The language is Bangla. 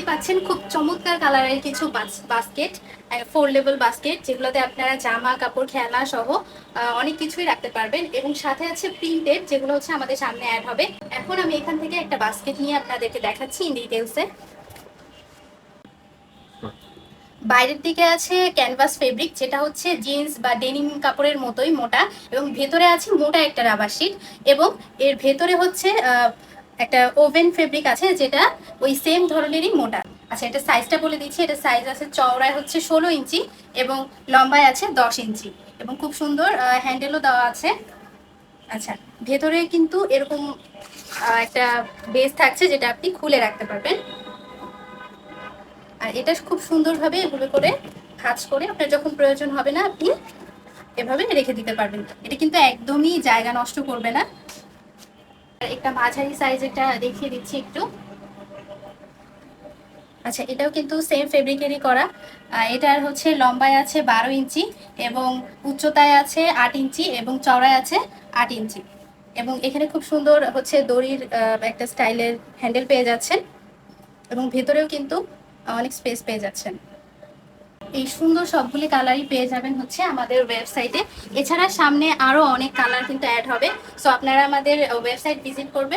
দেখতেই পাচ্ছেন খুব চমৎকার কালারের কিছু বাস্কেট ফোর লেভেল বাস্কেট যেগুলোতে আপনারা জামা, কাপড়, খেলনা সহ অনেক কিছুই রাখতে পারবেন এবং সাথে আছে প্রিন্টেড যেগুলো হচ্ছে আমাদের সামনে অ্যাড হবে। এখন আমি এখান থেকে একটা বাস্কেট নিয়ে আপনাদেরকে দেখাচ্ছি ইন ডিটেলসে বাইরের দিকে আছে ক্যানভাস ফেব্রিক যেটা হচ্ছে জিন্স বা ডেনিম কাপড়ের মতোই মোটা এবং ভেতরে আছে মোটা একটা রাবার শিট এবং এর ভেতরে হচ্ছে একটা ওভেন ফেব্রিক আছে যেটা ওই সেম ধরনেরই মোটা। আচ্ছা এটা সাইজটা বলে দিচ্ছি। এটা সাইজ আছে চওড়ায় হচ্ছে ষোলো ইঞ্চি এবং লম্বায় আছে দশ ইঞ্চি এবং খুব সুন্দর হ্যান্ডেলও দেওয়া আছে। আচ্ছা ভেতরে কিন্তু এরকম একটা বেস থাকছে যেটা আপনি খুলে রাখতে পারবেন। আর এটা খুব সুন্দরভাবে এভাবে করে ভাঁজ করে আপনার যখন প্রয়োজন হবে না আপনি এভাবে রেখে দিতে পারবেন। এটা কিন্তু একদমই জায়গা নষ্ট করবে না। একটা মাঝারি সাইজ এটা দেখিয়ে দিচ্ছি একটু। আচ্ছা এটাও কিন্তু সেম ফেব্রিকেরই করা। এটার হচ্ছে লম্বায় আছে বারো ইঞ্চি এবং উচ্চতায় আছে আট ইঞ্চি এবং চওড়ায় আছে আট ইঞ্চি। এবং এখানে খুব সুন্দর হচ্ছে দড়ির একটা স্টাইলের হ্যান্ডেল পেয়ে যাচ্ছেন। এবং ভেতরেও কিন্তু অনেক স্পেস পেয়ে যাচ্ছেন। এই সুন্দর সবগুলি কালারই পেয়ে যাবেন হচ্ছে আমাদের ওয়েবসাইটে এছাড়া সামনে আরও অনেক কালার কিন্তু অ্যাড হবে। সো আপনারা আমাদের ওয়েবসাইট ভিজিট করবে